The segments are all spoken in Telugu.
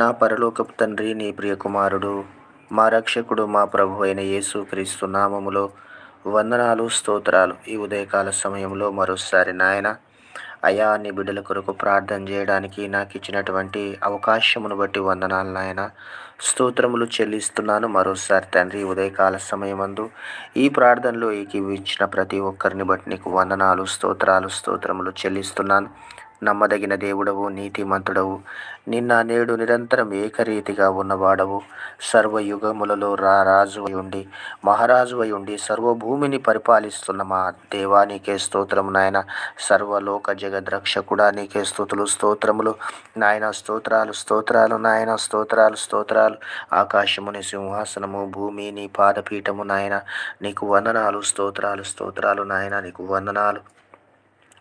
నా పరలోకపు తండ్రి నీ ప్రియకుమారుడు మా రక్షకుడు మా ప్రభు అయిన యేసు క్రీస్తు నామములో వందనాలు స్తోత్రాలు. ఈ ఉదయకాల సమయంలో మరోసారి నాయన అయా నీ బిడ్డల కొరకు ప్రార్థన చేయడానికి నాకు ఇచ్చినటువంటి అవకాశమును బట్టి వందనాలు నాయన. స్తోత్రములు చెల్లిస్తున్నాను మరోసారి తండ్రి ఉదయకాల సమయమందు. ఈ ప్రార్థనలో ఏకీవించిన ప్రతి ఒక్కరిని బట్టి నీకు వందనాలు స్తోత్రాలు స్తోత్రములు చెల్లిస్తున్నాను. నమ్మదగిన దేవుడవు నీతిమంతుడవు. నిన్న నేడు నిరంతరం ఏకరీతిగా ఉన్నవాడవు. సర్వయుగములలో రా ఉండి మహారాజు ఉండి సర్వభూమిని పరిపాలిస్తున్న మా దేవా నీకే స్తోత్రం నాయన. సర్వలోక జగద్రక్షకుడా నీకే స్తోతులు స్తోత్రములు నాయన. స్తోత్రాలు స్తోత్రాలు నాయన. స్తోత్రాలు స్తోత్రాలు. ఆకాశముని సింహాసనము భూమి నీ పాదపీఠము నాయన. నీకు వందనాలు స్తోత్రాలు స్తోత్రాలు నాయన. నీకు వందనాలు.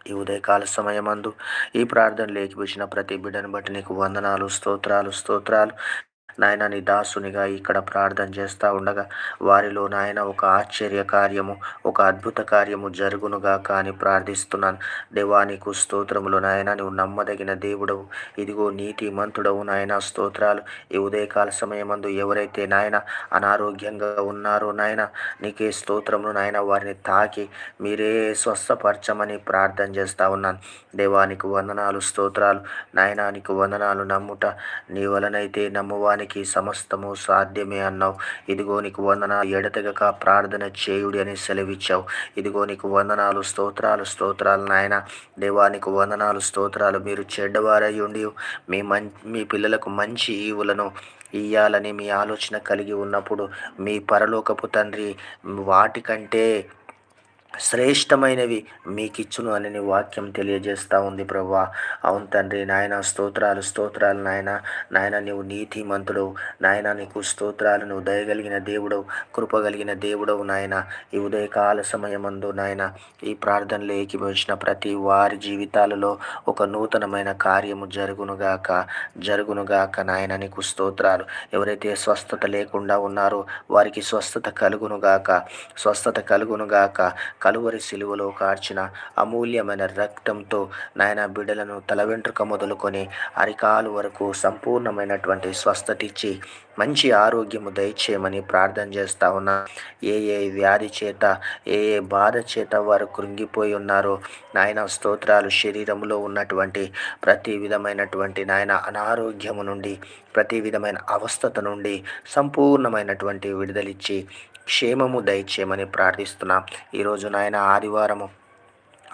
ఈ ఉదయకాల సమయమందు ఈ ప్రార్థనలు ఏకిపించిన ప్రతి బిడ్డను బట్టి నీకు వందనాలు స్తోత్రాలు స్తోత్రాలు. నాయన నీ దాసునిగా ఇక్కడ ప్రార్థన చేస్తూ ఉండగా వారిలో నాయన ఒక ఆశ్చర్య కార్యము ఒక అద్భుత కార్యము జరుగునుగా కానీ ప్రార్థిస్తున్నాను. దేవానికి స్తోత్రములు నాయన నువ్వు నమ్మదగిన దేవుడవు. ఇదిగో నీతి మంతుడవు నాయన స్తోత్రాలు. ఈ ఉదయకాల సమయమందు ఎవరైతే నాయన అనారోగ్యంగా ఉన్నారో నాయన నీకే స్తోత్రములు నాయన వారిని తాకి మీరే స్వస్థపరచమని ప్రార్థన చేస్తూ ఉన్నాను. దేవానికి వందనాలు స్తోత్రాలు. నాయనానికి వందనాలు నమ్ముట నీ వలనైతే నమ్మువాని వానికి సమస్తము సాధ్యమే అన్నావు. ఇదిగో నీకు వందన ఎడతెగక ప్రార్థన చేయుడి అని సెలవిచ్చావు. ఇదిగో నీకు వందనాలు స్తోత్రాలు స్తోత్రాలు నాయన. దేవానికి వందనాలు స్తోత్రాలు. మీరు చెడ్డవారై ఉండి మీ మం మీ పిల్లలకు మంచి ఈవులను ఇయ్యాలని మీ ఆలోచన కలిగి ఉన్నప్పుడు మీ పరలోకపు తండ్రి వాటికంటే శ్రేష్టమైనవి మీకిచ్చును అని నీ వాక్యం తెలియజేస్తూ ఉంది ప్రభా. అవును తండ్రి నాయన స్తోత్రాలు స్తోత్రాలు నాయన. నాయన నీవు నీతిమంతుడు నాయన నీకు స్తోత్రాలు నువ్వు దయగలిగిన దేవుడవు. కృపగలిగిన దేవుడవు నాయన. ఈ ఉదయకాల సమయమందు నాయన ఈ ప్రార్థనలు ఏకీభవించిన ప్రతి వారి జీవితాలలో ఒక నూతనమైన కార్యము జరుగునుగాక జరుగునుగాక నాయన నీకు స్తోత్రాలు. ఎవరైతే స్వస్థత లేకుండా ఉన్నారో వారికి స్వస్థత కలుగునుగాక స్వస్థత కలుగునుగాక కలువరి సిలువలో కార్చిన అమూల్యమైన రక్తంతో నాయన బిడ్డలను తల వెంట్రుక మొదలుకొని అరికాలు వరకు సంపూర్ణమైనటువంటి స్వస్థత ఇచ్చి మంచి ఆరోగ్యము దయచేయమని ప్రార్థన చేస్తా ఉన్నా. ఏ ఏ వ్యాధి చేత ఏ ఏ బాధ చేత వారు కృంగిపోయి ఉన్నారో నాయన స్తోత్రాలు శరీరంలో ఉన్నటువంటి ప్రతి విధమైనటువంటి నాయన అనారోగ్యము నుండి ప్రతి విధమైన అవస్థత నుండి సంపూర్ణమైనటువంటి విడుదలిచ్చి క్షేమము దయచేయమని ప్రార్థిస్తున్నాం. ఈరోజు నాయన ఆదివారము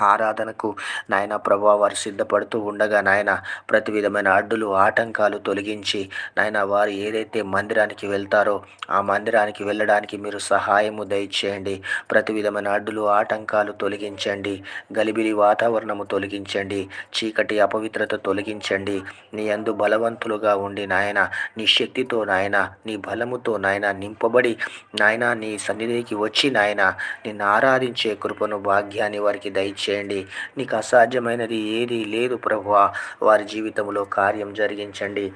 ఆరాధనకు నాయన ప్రభా వారు సిద్ధపడుతూ ఉండగా నాయన ప్రతి విధమైన అడ్డులు ఆటంకాలు తొలగించి నాయన వారు ఏదైతే మందిరానికి వెళ్తారో ఆ మందిరానికి వెళ్ళడానికి మీరు సహాయము దయచేయండి. ప్రతి విధమైన అడ్డులు ఆటంకాలు తొలగించండి. గలిబిలి వాతావరణము తొలగించండి. చీకటి అపవిత్రత తొలగించండి. నీ అందు బలవంతులుగా ఉండి నాయన నీ శక్తితో నాయన నీ బలముతో నాయన నింపబడి నాయన నీ సన్నిధికి వచ్చి నాయన నిన్ను ఆరాధించే కృపను భాగ్యాన్ని వారికి దయచే చేయండి. నీకు అసాధ్యమైనది ఏది లేదు ప్రభువ. వారి జీవితంలో కార్యం జరిగించండి.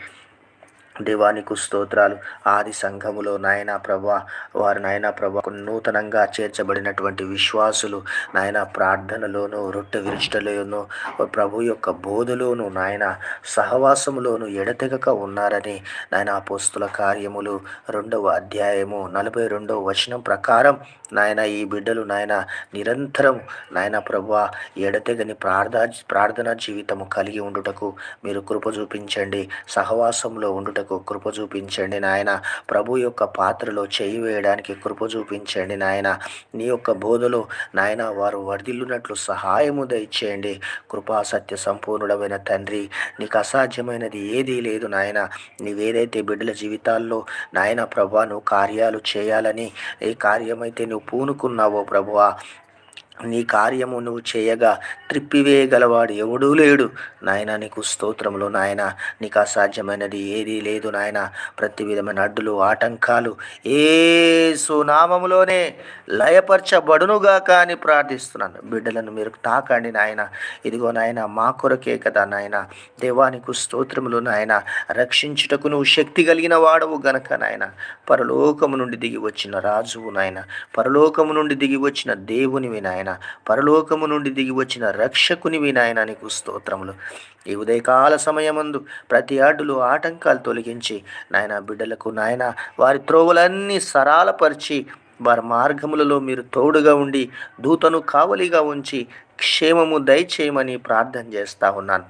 దేవానికి స్తోత్రాలు. ఆది సంఘములో నాయన ప్రభా వారు నాయన ప్రభా నూతనంగా చేర్చబడినటువంటి విశ్వాసులు నాయన ప్రార్థనలోను రొట్టె విరుష్టలోను ప్రభు యొక్క బోధలోను నాయన సహవాసములోను ఎడతెగక ఉన్నారని నాయన పోస్తుల కార్యములు రెండవ అధ్యాయము నలభై రెండవ వచనం ప్రకారం నాయన ఈ బిడ్డలు నాయన నిరంతరం నాయన ప్రభా ఎడతెగని ప్రార్థ ప్రార్థన జీవితము కలిగి ఉండుటకు మీరు కృప చూపించండి. సహవాసంలో ఉండుట చేయడానికి కృప చూపించండి నాయన. ప్రభు యొక్క పాత్రలో చేయి వేయడానికి కృప చూపించండి నాయన. నీ యొక్క బోధలో నాయన వారు వర్ధిల్లునట్లు సహాయము దయచేయండి. కృపా సత్య సంపూర్ణుడమైన తండ్రి నీకు అసాధ్యమైనది ఏదీ లేదు నాయన. నీవేదైతే బిడ్డల జీవితాల్లో నాయన ప్రభా నువ్వు కార్యాలు చేయాలని ఏ కార్యమైతే నువ్వు పూనుకున్నావో ప్రభువా నీ కార్యము నువ్వు చేయగా త్రిప్పివేయగలవాడు ఎవడూ లేడు. నాయన నీకు స్తోత్రములు నాయన. నీకు అసాధ్యమైనది ఏదీ లేదు నాయన. ప్రతి విధమైన అడ్డులు ఆటంకాలు ఏ సునామములోనే లయపరచబడునుగా కానీ ప్రార్థిస్తున్నాను. బిడ్డలను మీరు తాకండి నాయన. ఇదిగో నాయన మా కొరకే కదా నాయన. దేవానికి స్తోత్రములు నాయన. రక్షించుటకు నువ్వు శక్తి కలిగిన వాడవు గనక నాయన. పరలోకము నుండి దిగి వచ్చిన రాజువు నాయన. పరలోకము నుండి దిగి వచ్చిన దేవునివి నాయన. నాయన పరలోకము నుండి దిగి వచ్చిన రక్షకునివి నాయన నీకు స్తోత్రములు. ఈ ఉదయకాల సమయమందు ప్రతి అడ్డులు ఆటంకాలు తొలగించి నాయన బిడ్డలకు నాయన వారి త్రోవలన్నీ సరాలపరిచి వారి మార్గములలో మీరు తోడుగా ఉండి దూతను కావలిగా ఉంచి క్షేమము దయచేయమని ప్రార్థన చేస్తా ఉన్నాను.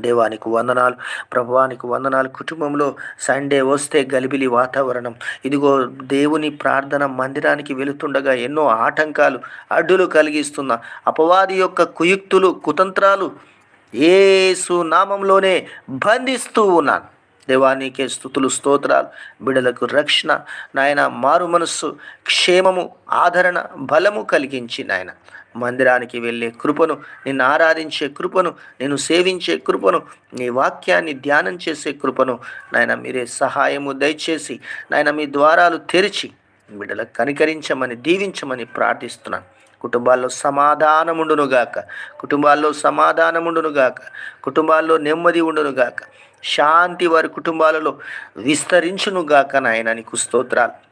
దేవానికి వందనాలు. ప్రభువానికి వందనాలు. కుటుంబంలో సండే వస్తే గలిబిలి వాతావరణం. ఇదిగో దేవుని ప్రార్థన మందిరానికి వెళుతుండగా ఎన్నో ఆటంకాలు అడ్డులు కలిగిస్తున్న అపవాది యొక్క కుయుక్తులు కుతంత్రాలు ఏసు నామంలోనే బంధిస్తూ ఉన్నాను. దేవానికే స్థుతులు స్తోత్రాలు బిడలకు రక్షణ. నాయన మారు మనస్సు క్షేమము ఆదరణ బలము కలిగించి నాయన. మందిరానికి వెళ్ళే కృపను నిన్ను ఆరాధించే కృపను నేను సేవించే కృపను నీ వాక్యాన్ని ధ్యానం చేసే కృపను నాయన మీరే సహాయము దయచేసి నాయన మీ ద్వారాలు తెరిచి బిడ్డలకు కనికరించమని దీవించమని ప్రార్థిస్తున్నాను. కుటుంబాల్లో సమాధానముండునుగాక. కుటుంబాల్లో సమాధానముండునుగాక. కుటుంబాల్లో నెమ్మది ఉండునుగాక. శాంతి వారి కుటుంబాలలో విస్తరించునుగాక నాయన నీకు స్తోత్రాలు.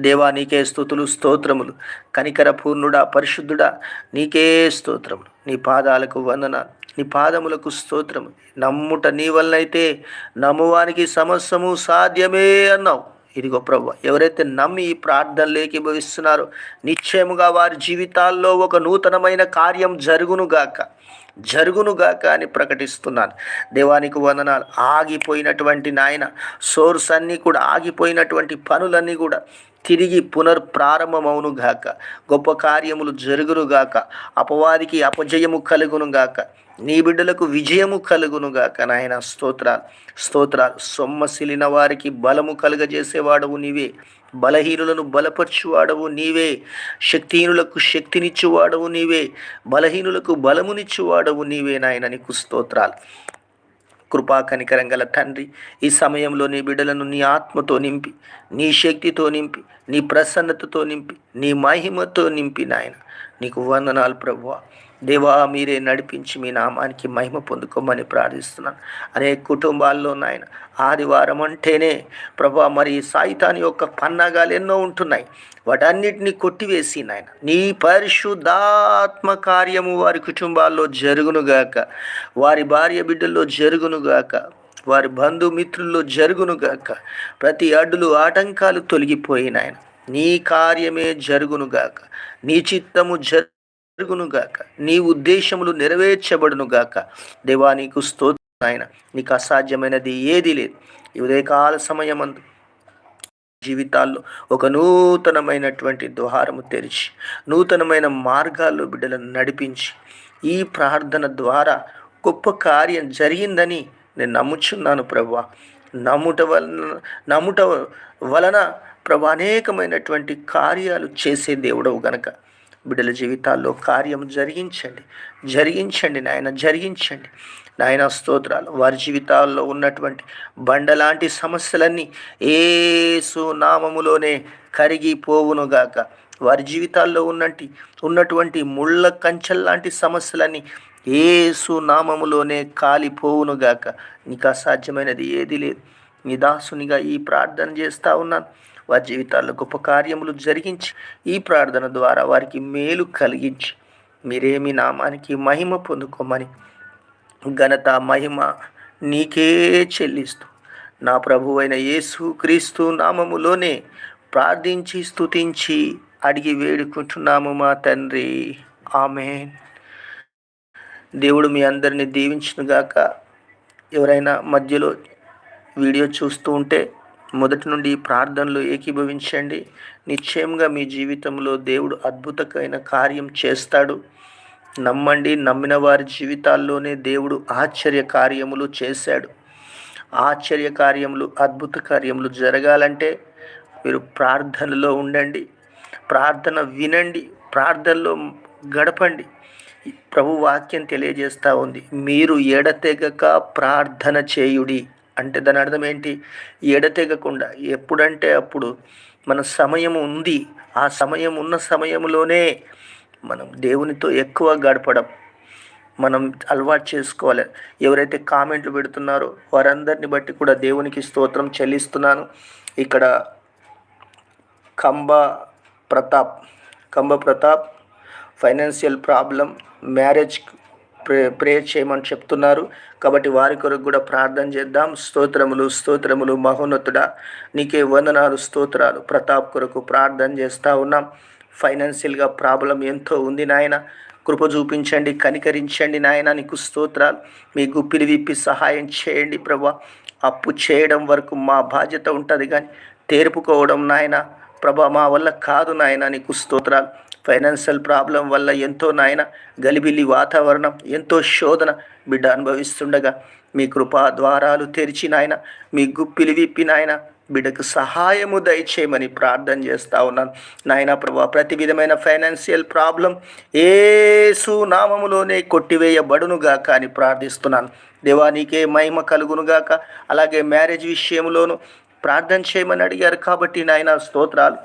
దేవా నీకే స్థుతులు స్తోత్రములు. కనికర పూర్ణుడా పరిశుద్ధుడా నీకే స్తోత్రములు. నీ పాదాలకు వందనాలు. నీ పాదములకు స్తోత్రము నమ్ముట నీ వల్లనైతే నమ్మువానికి సమస్యము సాధ్యమే అన్నావు. ఇదిగో ప్రభు ఎవరైతే నమ్మి ఈ ప్రార్థనలు ఏకీభవిస్తున్నారో నిశ్చయముగా వారి జీవితాల్లో ఒక నూతనమైన కార్యం జరుగునుగాక జరుగునుగాక అని ప్రకటిస్తున్నాను. దేవానికి వందనాలు. ఆగిపోయినటువంటి నాయన సోర్స్ అన్నీ కూడా ఆగిపోయినటువంటి పనులన్నీ కూడా తిరిగి పునర్ప్రారంభమవునుగాక గొప్ప కార్యములు జరుగునుగాక అపవాదికి అపజయము కలుగునుగాక నీ బిడ్డలకు విజయము కలుగునుగాక నాయన స్తోత్రాలు స్తోత్రాలు. సొమ్మసిలిన వారికి బలము కలుగజేసేవాడవు నీవే. బలహీనులను బలపరచువాడవు నీవే. శక్తిహీనులకు శక్తినిచ్చువాడవు నీవే. బలహీనులకు బలమునిచ్చువాడవు నీవే నాయన నీకు స్తోత్రాలు. కృపా కనికరం గల తండ్రి ఈ సమయంలో నీ బిడ్డలను నీ ఆత్మతో నింపి నీ శక్తితో నింపి నీ ప్రసన్నతతో నింపి నీ మహిమతో నింపి నాయన. నీకు వందనాలు ప్రభువా. దేవా మీరే నడిపించి మీ నామానికి మహిమ పొందుకోమని ప్రార్థిస్తున్నాను. అనేక కుటుంబాల్లో నాయన ఆదివారం అంటేనే ప్రభా మరి సాయితాని యొక్క పన్నాగాలు ఎన్నో ఉంటున్నాయి. వాటన్నిటిని కొట్టివేసి నాయన నీ పరిశుద్ధాత్మ కార్యము వారి కుటుంబాల్లో జరుగునుగాక వారి భార్య బిడ్డల్లో జరుగునుగాక వారి బంధుమిత్రుల్లో జరుగునుగాక ప్రతి అడ్డులు ఆటంకాలు తొలగిపోయినాయన నీ కార్యమే జరుగునుగాక నీ చిత్తము జరు జరుగునుగాక. నీ ఉద్దేశములు నెరవేర్చబడునుగాక దేవా నీకు స్తోత్రం ఆయన నీకు అసాధ్యమైనది ఏది లేదు. ఈ ఉదయకాల సమయమందు జీవితాల్లో ఒక నూతనమైనటువంటి ద్వారము తెరిచి నూతనమైన మార్గాల్లో బిడ్డలను నడిపించి ఈ ప్రార్థన ద్వారా గొప్ప కార్యం జరిగిందని నేను నమ్ముచున్నాను ప్రభా. నమ్ముట వలన నమ్ముట వలన ప్రభా అనేకమైనటువంటి కార్యాలు చేసే దేవుడవు గనక. బిడ్డల జీవితాల్లో కార్యం జరిగించండి. జరిగించండి నాయన జరిగించండి. నాయన స్తోత్రాలు. వారి జీవితాల్లో ఉన్నటువంటి బండలాంటి సమస్యలన్నీ ఏసు నామములోనే కరిగిపోవునుగాక వారి జీవితాల్లో ఉన్నటి ఉన్నటువంటి ముళ్ళ కంచెల్లాంటి సమస్యలన్నీ ఏసు నామములోనే కాలిపోవునుగాక నీకు అసాధ్యమైనది ఏది లేదు. నీ దాసునిగా ఈ ప్రార్థన చేస్తూ ఉన్నాను. వారి జీవితాల్లో గొప్ప కార్యములు జరిగించి ఈ ప్రార్థన ద్వారా వారికి మేలు కలిగించి మీరేమి నామానికి మహిమ పొందుకోమని ఘనత మహిమ నీకే చెల్లిస్తూ నా ప్రభువైన యేసు క్రీస్తు నామములోనే ప్రార్థించి స్తుతించి అడిగి వేడుకుంటున్నాము మా తండ్రి. ఆమెన్. దేవుడు మీ అందరిని దీవించునుగాక. ఎవరైనా మధ్యలో వీడియో చూస్తూ ఉంటే మొదటి నుండి ప్రార్థనలు ఏకీభవించండి. నిశ్చయంగా మీ జీవితంలో దేవుడు అద్భుతమైన కార్యం చేస్తాడు. నమ్మండి నమ్మిన వారి జీవితాల్లోనే దేవుడు ఆశ్చర్య కార్యములు చేశాడు. ఆశ్చర్య కార్యములు అద్భుత కార్యములు జరగాలంటే మీరు ప్రార్థనలో ఉండండి. ప్రార్థన వినండి ప్రార్థనలో గడపండి. ప్రభు వాక్యం తెలియజేస్తూ ఉంది. మీరు ఎడతెగక ప్రార్థన చేయుడి. అంటే దాని అర్థం ఏంటి? ఎడతెగకుండా ఎప్పుడంటే అప్పుడు మన సమయం ఉంది. ఆ సమయం ఉన్న సమయంలోనే మనం దేవునితో ఎక్కువ గడపడం మనం అలవాటు చేసుకోవాలి. ఎవరైతే కామెంట్లు పెడుతున్నారో వారందరిని బట్టి కూడా దేవునికి స్తోత్రం చెల్లిస్తున్నాను. ఇక్కడ Kamba Pratap Kamba Pratap financial problem marriage pray prayer చేయమని చెప్తున్నారు. కాబట్టి వారి కొరకు కూడా ప్రార్థన చేద్దాం. స్తోత్రములు స్తోత్రములు మహోన్నతుడా నీకే వందనాలు స్తోత్రాలు. ప్రతాప్ కొరకు ప్రార్థన చేస్తూ ఉన్నాం. ఫైనాన్షియల్గా ప్రాబ్లం ఎంతో ఉంది నాయన. కృప చూపించండి కనికరించండి నాయన. నీకు స్తోత్రాలు. మీ గుప్పిలి విప్పి సహాయం చేయండి ప్రభా. అప్పు చేయడం వరకు మా బాధ్యత ఉంటుంది కానీ తేరుపుకోవడం నాయన. ప్రభా మా వల్ల కాదు నాయన నీకు స్తోత్రాలు. ఫైనాన్షియల్ ప్రాబ్లం వల్ల ఎంతో నాయన గలిబిలి వాతావరణం ఎంతో శోధన బిడ్డ అనుభవిస్తుండగా మీ కృపా ద్వారాలు తెరిచి నాయన మీ గుప్పిలి విప్పి నాయన బిడ్డకు సహాయము దయచేయమని ప్రార్థన చేస్తూ ఉన్నాను. నాయన ప్రభా ప్రతి విధమైన ఫైనాన్షియల్ ప్రాబ్లం ఏసు నామములోనే కొట్టివేయబడునుగా కానీ ప్రార్థిస్తున్నాను. దేవా నీకే మహిమ కలుగునుగాక. అలాగే మ్యారేజ్ విషయంలోనూ ప్రార్థన చేయమని అడిగారు కాబట్టి నాయన స్తోత్రాలు.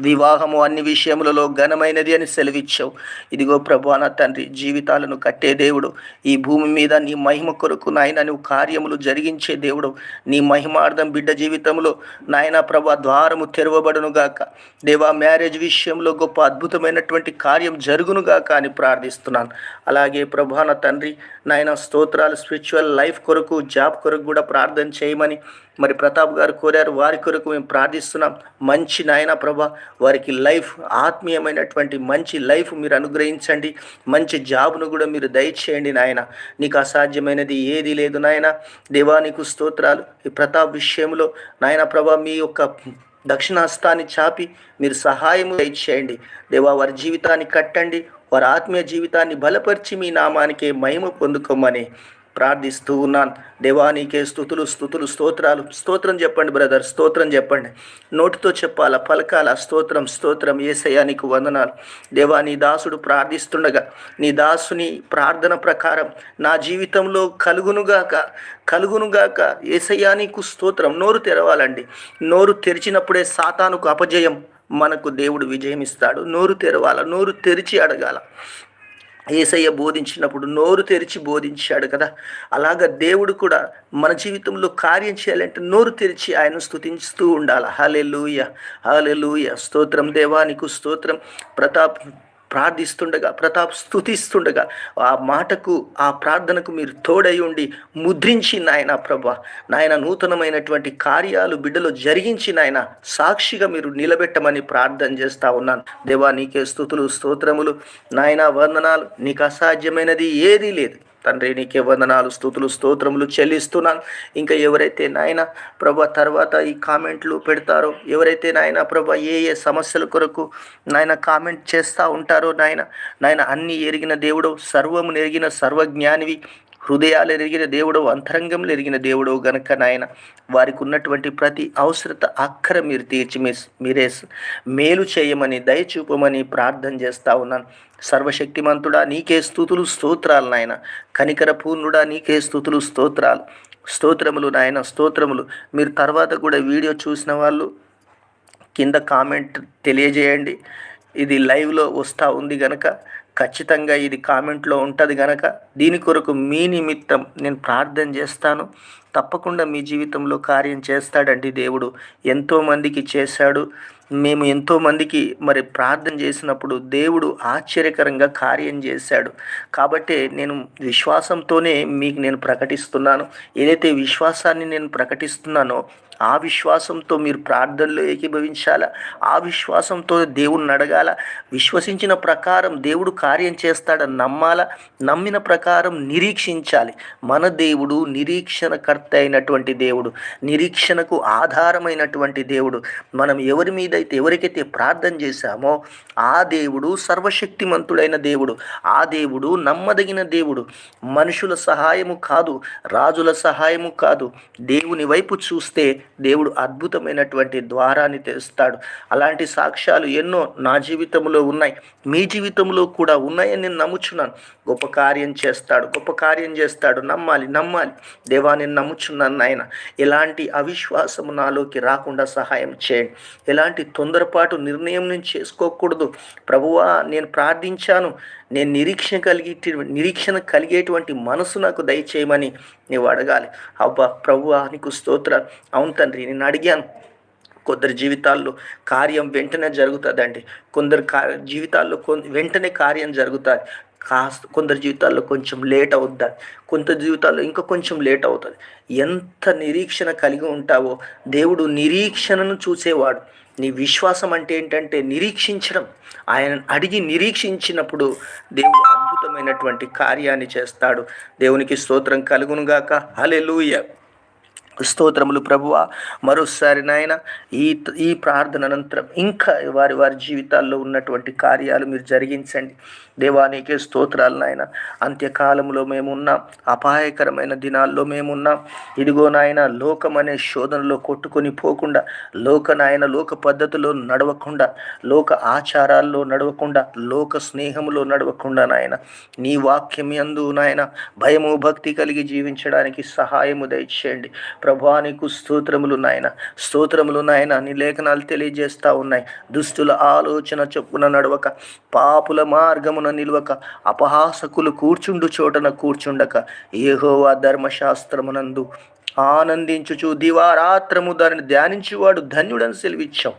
వివాహము అన్ని విషయములలో ఘనమైనది అని సెలవిచ్చావు. ఇదిగో ప్రభు నా తండ్రి జీవితాలను కట్టే దేవుడు. ఈ భూమి మీద నీ మహిమ కొరకు నాయన నువ్వు కార్యములు జరిగించే దేవుడు. నీ మహిమార్థం బిడ్డ జీవితంలో నాయన ప్రభు ద్వారము తెరవబడునుగాక దేవా మ్యారేజ్ విషయంలో గొప్ప అద్భుతమైనటువంటి కార్యం జరుగును గాక అని ప్రార్థిస్తున్నాను. అలాగే ప్రభాన తండ్రి నాయన స్తోత్రాలు స్పిరిచువల్ లైఫ్ కొరకు జాబ్ కొరకు కూడా ప్రార్థన చేయమని మరి ప్రతాప్ గారు కోరారు వారి కొరకు మేము ప్రార్థిస్తున్నాం. మంచి నాయన ప్రభ వారికి లైఫ్ ఆత్మీయమైనటువంటి మంచి లైఫ్ మీరు అనుగ్రహించండి. మంచి జాబ్ను కూడా మీరు దయచేయండి నాయన. నీకు అసాధ్యమైనది ఏది లేదు నాయన. దేవానికి స్తోత్రాలు. ఈ ప్రతాప్ విషయంలో నాయన ప్రభ మీ యొక్క దక్షిణాస్తాన్ని చాపి మీరు సహాయము దయచేయండి. దేవా వారి జీవితాన్ని కట్టండి. వారి ఆత్మీయ జీవితాన్ని బలపరిచి మీ నామానికే మహిమ పొందుకోమని ప్రార్థిస్తూ ఉన్నాను. దేవానికే స్థుతులు స్థుతులు స్తోత్రాలు. స్తోత్రం చెప్పండి బ్రదర్ స్తోత్రం చెప్పండి. నోటితో చెప్పాలా పలకాల? స్తోత్రం స్తోత్రం. ఏసయ్యా నీకు వందనాలు. దేవా నీ దాసుడు ప్రార్థిస్తుండగా నీ దాసుని ప్రార్థన ప్రకారం నా జీవితంలో కలుగునుగాక కలుగునుగాక ఏసయ్యా నీకు స్తోత్రం. నోరు తెరవాలండి. నోరు తెరిచినప్పుడే సాతానుకు అపజయం. మనకు దేవుడు విజయం ఇస్తాడు నోరు తెరవాల? నోరు తెరిచి అడగాల. ఏసయ్య బోధించినప్పుడు నోరు తెరిచి బోధించాడు కదా. అలాగ దేవుడు కూడా మన జీవితంలో కార్యం చేయాలంటే నోరు తెరిచి ఆయన స్థుతిస్తూ ఉండాలి. హలెలుయ హలెలుయ స్తోత్రం దేవానికి స్తోత్రం. ప్రతాప్ ప్రార్థిస్తుండగా ప్రతాప్ స్థుతిస్తుండగా ఆ మాటకు ఆ ప్రార్థనకు మీరు తోడై ఉండి ముద్రించి నాయన ప్రభ నాయన నూతనమైనటువంటి కార్యాలు బిడ్డలో జరిగించి నాయన సాక్షిగా మీరు నిలబెట్టమని ప్రార్థన చేస్తా ఉన్నాను. దేవా నీకే స్థుతులు స్తోత్రములు. నాయన వందనాలు. నీకు అసాధ్యమైనది ఏదీ లేదు. తండ్రి నీకే వందనాలు స్థుతులు స్తోత్రములు చెల్లిస్తున్నాను. ఇంకా ఎవరైతే నాయన ప్రభ తర్వాత ఈ కామెంట్లు పెడతారో ఎవరైతే నాయన ప్రభ ఏ ఏ సమస్యల కొరకు నాయన కామెంట్ చేస్తూ ఉంటారో నాయన నాయన అన్నీ ఎరిగిన దేవుడు సర్వము ఎరిగిన సర్వజ్ఞానివి హృదయాలు ఎరిగిన దేవుడు అంతరంగంలో ఎరిగిన దేవుడు గనక నాయన వారికి ఉన్నటువంటి ప్రతి అవసరత అక్కర మీరు తీర్చి మీరే మేలు చేయమని దయచూపమని ప్రార్థన చేస్తా ఉన్నాను సర్వశక్తిమంతుడా నీకే స్థుతులు స్తోత్రాలు నాయన. కనికర పూర్ణుడా నీకే స్థుతులు స్తోత్రాలు. స్తోత్రములు నాయన స్తోత్రములు. మీరు తర్వాత కూడా వీడియో చూసిన వాళ్ళు కింద కామెంట్ తెలియజేయండి. ఇది లైవ్లో వస్తూ ఉంది కనుక ఖచ్చితంగా ఇది కామెంట్లో ఉంటుంది కనుక దీని కొరకు మీ నిమిత్తం నేను ప్రార్థన చేస్తాను. తప్పకుండా మీ జీవితంలో కార్యం చేస్తాడండి దేవుడు. ఎంతోమందికి చేశాడు. మేము ఎంతోమందికి మరి ప్రార్థన చేసినప్పుడు దేవుడు ఆశ్చర్యకరంగా కార్యం చేశాడు. కాబట్టి నేను విశ్వాసంతోనే మీకు నేను ప్రకటిస్తున్నాను. ఏదైతే విశ్వాసాన్ని నేను ప్రకటిస్తున్నానో ఆ విశ్వాసంతో మీరు ప్రార్థనలో ఏకీభవించాలా? ఆ విశ్వాసంతో దేవుణ్ణి అడగాల? విశ్వసించిన ప్రకారం దేవుడు కార్యం చేస్తాడని నమ్మాల? నమ్మిన ప్రకారం నిరీక్షించాలి. మన దేవుడు నిరీక్షణకర్త అయినటువంటి దేవుడు నిరీక్షణకు ఆధారమైనటువంటి దేవుడు. మనం ఎవరి మీద అయితే ఎవరికైతే ప్రార్థన చేశామో ఆ దేవుడు సర్వశక్తిమంతుడైన దేవుడు ఆ దేవుడు నమ్మదగిన దేవుడు. మనుషుల సహాయము కాదు రాజుల సహాయము కాదు. దేవుని వైపు చూస్తే దేవుడు అద్భుతమైనటువంటి ద్వారాన్ని తెరుస్తాడు. అలాంటి సాక్ష్యాలు ఎన్నో నా జీవితంలో ఉన్నాయి. మీ జీవితంలో కూడా ఉన్నాయని నేను నమ్ముచున్నాను. గొప్ప కార్యం చేస్తాడు గొప్ప కార్యం చేస్తాడు. నమ్మాలి నమ్మాలి. దేవాన్ని నమ్ముచున్నాను ఆయన ఎలాంటి అవిశ్వాసము నాలోకి రాకుండా సహాయం చేయండి. ఎలాంటి తొందరపాటు నిర్ణయం నేను చేసుకోకూడదు. ప్రభువా నేను ప్రార్థించాను. నేను నిరీక్షణ కలిగి నిరీక్షణ కలిగేటువంటి మనసు నాకు దయచేయమని నీవు అడగాలి. అబ్బా ప్రభు నీకు స్తోత్ర. అవును తండ్రి నేను అడిగాను. కొందరి జీవితాల్లో కార్యం వెంటనే జరుగుతుందండి. కొందరు జీవితాల్లో కొ వెంటనే కార్యం జరుగుతుంది. కాస్త కొందరి జీవితాల్లో కొంచెం లేట్ అవుతుంది కొంత జీవితాల్లో ఇంకా కొంచెం లేట్ అవుతుంది. ఎంత నిరీక్షణ కలిగి ఉంటావో దేవుడు నిరీక్షణను చూసేవాడు. నీ విశ్వాసం అంటే ఏంటంటే నిరీక్షించడం. ఆయన అడిగి నిరీక్షించినప్పుడు దేవుడు అద్భుతమైనటువంటి కార్యాన్ని చేస్తాడు. దేవునికి స్తోత్రం కలుగునుగాక. హలెలూయ స్తోత్రములు ప్రభువ. మరోసారి నాయన ఈ ఈ ప్రార్థన అనంతరం ఇంకా వారి వారి జీవితాల్లో ఉన్నటువంటి కార్యాలు మీరు జరిగించండి. దేవానికి స్తోత్రాలు నాయన. అంత్యకాలంలో మేమున్నాం. అపాయకరమైన దినాల్లో మేమున్నాం. ఇదిగో నాయన లోకం అనే శోధనలో కొట్టుకొని పోకుండా లోక నాయన లోక పద్ధతిలో నడవకుండా లోక ఆచారాల్లో నడవకుండా లోక స్నేహంలో నడవకుండా నాయన నీ వాక్యం ఎందు నాయన భయము భక్తి కలిగి జీవించడానికి సహాయము దయచేయండి. ప్రభానికి స్తోత్రములు నాయన. స్తోత్రములు నాయన నీ లేఖనాలు తెలియజేస్తూ ఉన్నాయి. దుస్తుల ఆలోచన చొప్పున నడవక పాపుల మార్గమున నిలవక అపహాసకులు కూర్చుండు చోటన కూర్చుండక ఏహోవా ధర్మశాస్త్రమునందు ఆనందించుచు దివారాత్రము దానిని ధ్యానించేవాడు ధన్యుడని సెలవిచ్చాం.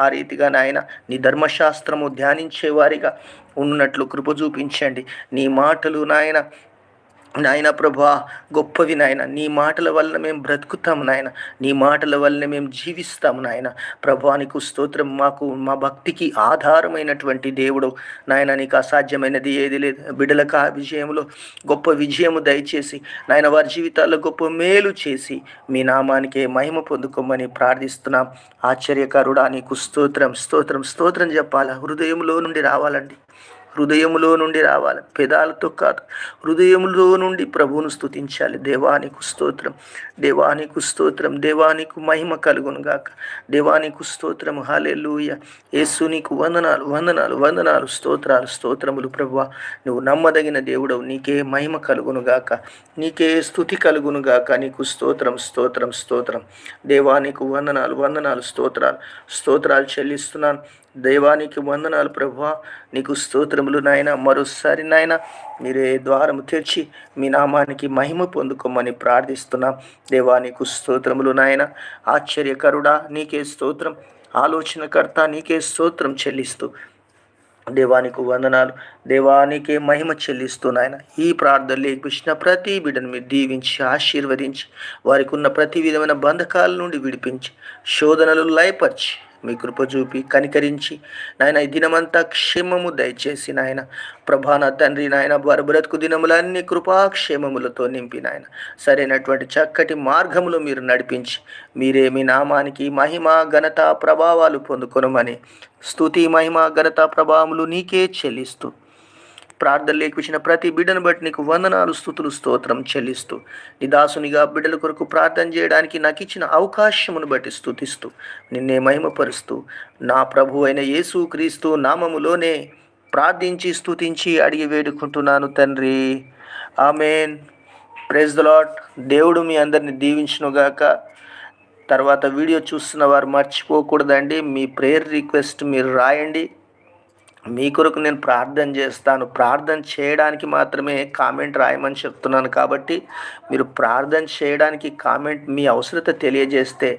ఆ రీతిగా నాయన నీ ధర్మశాస్త్రము ధ్యానించేవారిగా ఉన్నట్లు కృప చూపించండి. నీ మాటలు నాయన నాయన ప్రభా గొప్పవి నాయన. నీ మాటల వలన మేము బ్రతుకుతాము నాయన. నీ మాటల వలన మేము జీవిస్తాము నాయన. ప్రభానికి స్తోత్రం మాకు మా భక్తికి ఆధారమైనటువంటి దేవుడు. నాయన నీకు అసాధ్యమైనది ఏది లేదు. బిడలకు ఆ విజయంలో గొప్ప విజయము దయచేసి నాయన వారి జీవితాల్లో గొప్ప మేలు చేసి మీ నామానికే మహిమ పొందుకోమని ప్రార్థిస్తున్నాం. ఆశ్చర్యకరుడా నీకు స్తోత్రం స్తోత్రం స్తోత్రం చెప్పాలా? హృదయంలో నుండి రావాలండి. హృదయములో నుండి రావాలి. పెదాలతో కాదు హృదయములో నుండి ప్రభువును స్థుతించాలి దేవానికి స్తోత్రం దేవానికి స్తోత్రం దేవానికి మహిమ కలుగును గాక. దేవానికి స్తోత్రం హాలెలుయ యేసు నీకు వందనాలు వందనాలు వందనాలు స్తోత్రాలు స్తోత్రములు ప్రభువ. నువ్వు నమ్మదగిన దేవుడవు నీకే మహిమ కలుగును గాక. నీకే స్థుతి కలుగును గాక. నీకు స్తోత్రం స్తోత్రం స్తోత్రం. దేవానికి వందనాలు వందనాలు స్తోత్రాలు స్తోత్రాలు చెల్లిస్తున్నాను. దైవానికి వందనాలు ప్రభు నీకు స్తోత్రములు నాయన. మరోసారి నాయన మీరే ద్వారము తెరిచి మీ నామానికి మహిమ పొందుకోమని ప్రార్థిస్తున్నాం. దేవానికి స్తోత్రములు నాయన. ఆశ్చర్యకరుడా నీకే స్తోత్రం. ఆలోచనకర్త నీకే స్తోత్రం చెల్లిస్తూ. దేవానికి వందనాలు. దేవానికే మహిమ చెల్లిస్తూ నాయన. ఈ ప్రార్థనలు ఏర్పించిన ప్రతి బిడ్డను మీరు దీవించి ఆశీర్వదించి వారికి ఉన్న ప్రతి విధమైన బంధకాల నుండి విడిపించి శోధనలు లయపరిచి మీ కృప చూపి కనికరించి నాయన ఈ దినమంతా క్షేమము దయచేసి నాయన ప్రభాన తండ్రి నాయన వారి బ్రతుకు దినములన్నీ కృపాక్షేమములతో నింపి నాయన. సరైనటువంటి చక్కటి మార్గములు మీరు నడిపించి మీరే మీ నామానికి మహిమ ఘనత ప్రభావాలు పొందుకొనమని స్థుతి మహిమ ఘనత ప్రభావములు నీకే చెల్లిస్తూ ప్రార్థన వచ్చిన ప్రతి బిడ్డను బట్టి నీకు వందనాలు స్థుతులు స్తోత్రం చెల్లిస్తూ. నీ దాసునిగా బిడ్డల కొరకు ప్రార్థన చేయడానికి నాకు ఇచ్చిన అవకాశమును బట్టి స్థుతిస్తూ నిన్నే మహిమపరుస్తూ నా ప్రభు అయిన యేసు క్రీస్తు నామములోనే ప్రార్థించి స్థుతించి అడిగి వేడుకుంటున్నాను తండ్రి. ఆమెన్. ప్రెజ్ ద లాట్ దేవుడు మీ అందరిని దీవించునుగాక. తర్వాత వీడియో చూస్తున్న వారు మర్చిపోకూడదండి. మీ ప్రేయర్ రిక్వెస్ట్ మీరు రాయండి. మీ కొరకు నేను ప్రార్థన చేస్తాను. ప్రార్థన చేయడానికి మాత్రమే కామెంట్ రాయమని చెప్తున్నాను కాబట్టి మీరు ప్రార్థన చేయడానికి కామెంట్ మీ అవసరత తెలియజేస్తే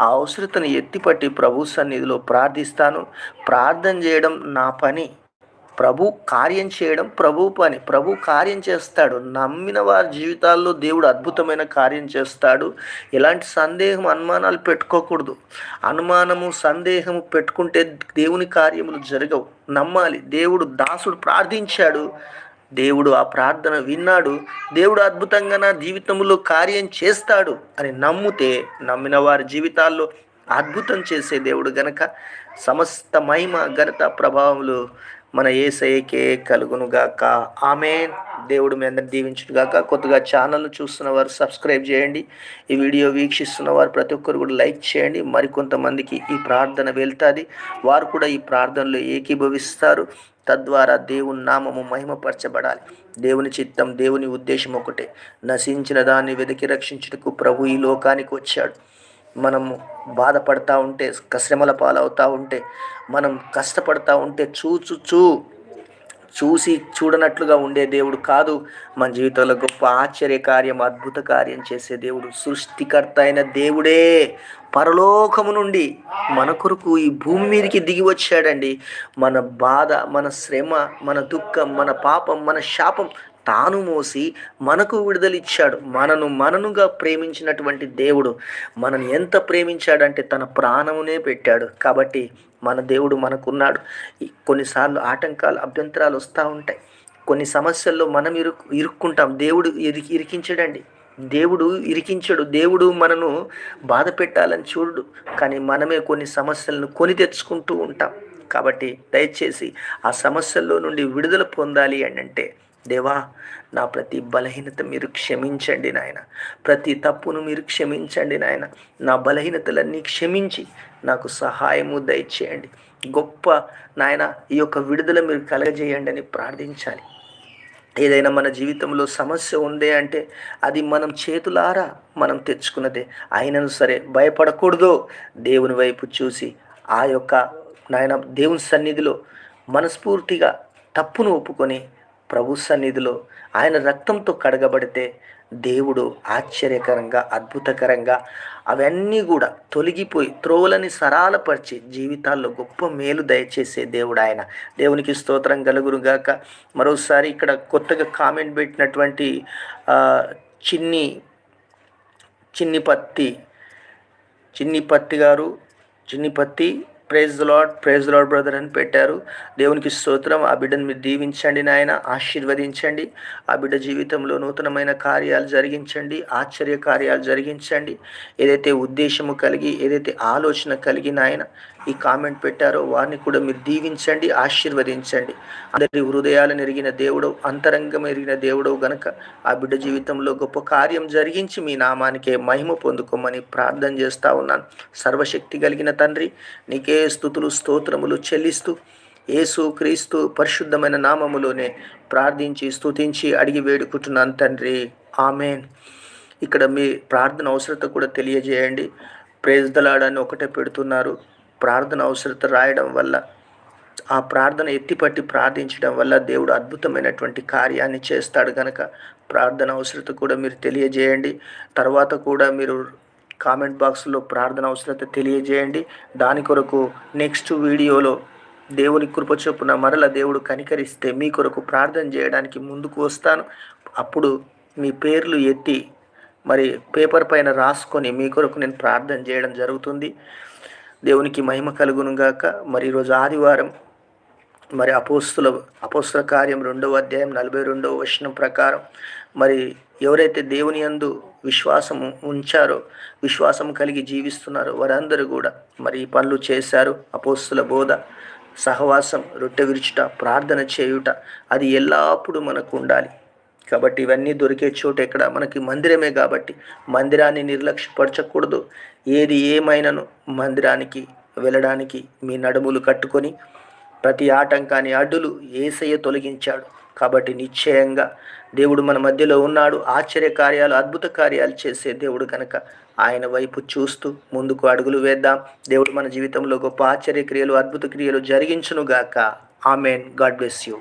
ఆ అవసరతను ఎత్తిపట్టి ప్రభు సన్నిధిలో ప్రార్థిస్తాను. ప్రార్థన చేయడం నా పని. ప్రభు కార్యం చేయడం ప్రభు పని. ప్రభు కార్యం చేస్తాడు. నమ్మిన వారి జీవితాల్లో దేవుడు అద్భుతమైన కార్యం చేస్తాడు. ఎలాంటి సందేహం అనుమానాలు పెట్టుకోకూడదు. అనుమానము సందేహము పెట్టుకుంటే దేవుని కార్యములు జరగవు. నమ్మాలి. దేవుడు దాసుడు ప్రార్థించాడు. దేవుడు ఆ ప్రార్థన విన్నాడు. దేవుడు అద్భుతంగా నా జీవితంలో కార్యం చేస్తాడు అని నమ్మితే నమ్మిన వారి జీవితాల్లో అద్భుతం చేసే దేవుడు గనక సమస్త మహిమ ఘనత ప్రభావములు మన ఏసఐకే కలుగునుగాక. ఆమె దేవుడు మీ అందరిని దీవించుగాక కొత్తగా ఛానల్ను చూస్తున్న వారు సబ్స్క్రైబ్ చేయండి. ఈ వీడియో వీక్షిస్తున్న వారు ప్రతి ఒక్కరు కూడా లైక్ చేయండి. మరికొంతమందికి ఈ ప్రార్థన వెళ్తుంది. వారు కూడా ఈ ప్రార్థనలో ఏకీభవిస్తారు. తద్వారా దేవుని నామము మహిమపరచబడాలి. దేవుని చిత్తం దేవుని ఉద్దేశం ఒకటే. నశించిన దాన్ని వెతికి రక్షించుటకు ప్రభు ఈ లోకానికి వచ్చాడు. మనము బాధపడతా ఉంటే శ్రమల పాలవుతూ ఉంటే మనం కష్టపడతా ఉంటే చూచుచూ చూసి చూడనట్లుగా ఉండే దేవుడు కాదు. మన జీవితంలో గొప్ప ఆశ్చర్య కార్యం అద్భుత కార్యం చేసే దేవుడు సృష్టికర్త అయిన దేవుడే. పరలోకము నుండి మన కొరకు ఈ భూమి మీదకి దిగి వచ్చాడండి. మన బాధ మన శ్రమ మన దుఃఖం మన పాపం మన శాపం తాను మోసి మనకు విడుదలిచ్చాడు. మనను మననుగా ప్రేమించినటువంటి దేవుడు మనని ఎంత ప్రేమించాడంటే తన ప్రాణమునే పెట్టాడు. కాబట్టి మన దేవుడు మనకున్నాడు. కొన్నిసార్లు ఆటంకాలు అభ్యంతరాలు వస్తూ ఉంటాయి. కొన్ని సమస్యల్లో మనం ఇరు ఇరుక్కుంటాం. దేవుడు ఇరి ఇరికించడండి. దేవుడు ఇరికించడు. దేవుడు మనను బాధ పెట్టాలని చూడు. కానీ మనమే కొన్ని సమస్యలను కొని తెచ్చుకుంటూ ఉంటాం. కాబట్టి దయచేసి ఆ సమస్యల్లో నుండి విడుదల పొందాలి అని అంటే దేవా నా ప్రతి బలహీనత మీరు క్షమించండి నాయన. ప్రతి తప్పును మీరు క్షమించండి నాయన. నా బలహీనతలన్నీ క్షమించి నాకు సహాయము దయచేయండి. గొప్ప నాయన ఈ యొక్క విడుదల మీరు కలగజేయండి అని ప్రార్థించాలి. ఏదైనా మన జీవితంలో సమస్య ఉంది అంటే అది మనం చేతులారా మనం తెచ్చుకున్నదే. అయినను సరే భయపడకూడదు. దేవుని వైపు చూసి ఆ యొక్క నాయన దేవుని సన్నిధిలో మనస్ఫూర్తిగా తప్పును ఒప్పుకొని ప్రభు సన్నిధిలో ఆయన రక్తంతో కడగబడితే దేవుడు ఆశ్చర్యకరంగా అద్భుతకరంగా అవన్నీ కూడా తొలగిపోయి త్రోవలని సరాలపరిచి జీవితాల్లో గొప్ప మేలు దయచేసే దేవుడు ఆయన. దేవునికి స్తోత్రం కలుగురుగాక మరోసారి ఇక్కడ కొత్తగా కామెంట్ పెట్టినటువంటి చిన్ని చిన్నిపత్తి చిన్నిపత్తి గారు Chinnipatti praise Lord praise Lord brother అని పెట్టారు. దేవునికి స్తోత్రం. ఆ బిడ్డను మీరు దీవించండి నాయన ఆశీర్వదించండి. ఆ బిడ్డ జీవితంలో నూతనమైన కార్యాలు జరిగించండి ఆశ్చర్య కార్యాలు జరిగించండి. ఏదైతే ఉద్దేశము కలిగి ఏదైతే ఆలోచన కలిగి నాయన ఈ కామెంట్ పెట్టారో వారిని కూడా మీరు దీవించండి ఆశీర్వదించండి. అందరి హృదయాలు ఎరిగిన దేవుడు అంతరంగం ఎరిగిన దేవుడు గనక ఆ బిడ్డ జీవితంలో గొప్ప కార్యం జరిగించి మీ నామానికే మహిమ పొందుకోమని ప్రార్థన చేస్తా ఉన్నాను. సర్వశక్తి కలిగిన తండ్రి నీకే స్థుతులు స్తోత్రములు చెల్లిస్తూ యేసు క్రీస్తు పరిశుద్ధమైన నామములోనే ప్రార్థించి స్తుతించి అడిగి వేడుకుంటున్నాను తండ్రి. ఆమెన్. ఇక్కడ మీ ప్రార్థన అవసరత కూడా తెలియజేయండి. ప్రేజ్ ఒకటే పెడుతున్నారు. ప్రార్థన అవసరత రాయడం వల్ల ఆ ప్రార్థన ఎత్తిపట్టి ప్రార్థించడం వల్ల దేవుడు అద్భుతమైనటువంటి కార్యాన్ని చేస్తాడు కనుక ప్రార్థన అవసరత కూడా మీరు తెలియజేయండి. తర్వాత కూడా మీరు కామెంట్ బాక్స్లో ప్రార్థన అవసరత తెలియజేయండి. దాని కొరకు నెక్స్ట్ వీడియోలో దేవుని కృప చొప్పున మరల దేవుడు కనికరిస్తే మీ కొరకు ప్రార్థన చేయడానికి ముందుకు వస్తాను. అప్పుడు మీ పేర్లు ఎత్తి మరి పేపర్ పైన రాసుకొని మీ కొరకు నేను ప్రార్థన చేయడం జరుగుతుంది. దేవునికి మహిమ కలుగును గాక. మరి ఈరోజు ఆదివారం మరి అపోస్తుల అపోస్తుల కార్యం రెండవ అధ్యాయం నలభై రెండవ వచనం ప్రకారం మరి ఎవరైతే దేవుని యందు విశ్వాసము ఉంచారో విశ్వాసం కలిగి జీవిస్తున్నారో వారందరూ కూడా మరి ఈ పనులు చేశారు. అపోస్తుల బోధ సహవాసం రొట్టె విరుచుట ప్రార్థన చేయుట అది ఎల్లప్పుడూ మనకు ఉండాలి. కాబట్టి ఇవన్నీ దొరికే చోటు ఎక్కడ? మనకి మందిరమే కాబట్టి మందిరాన్ని నిర్లక్ష్యపరచకూడదు. ఏది ఏమైనాను మందిరానికి వెళ్ళడానికి మీ నడుములు కట్టుకొని ప్రతి ఆటంకాన్ని అడ్డులు ఏసయ్య తొలగించాడు. కాబట్టి నిశ్చయంగా దేవుడు మన మధ్యలో ఉన్నాడు. ఆశ్చర్య కార్యాలు అద్భుత కార్యాలు చేసే దేవుడు కనుక ఆయన వైపు చూస్తూ ముందుకు అడుగులు వేద్దాం. దేవుడు మన జీవితంలో గొప్ప ఆశ్చర్య క్రియలు అద్భుత క్రియలు జరిగించునుగాక. ఆమెన్. God bless you.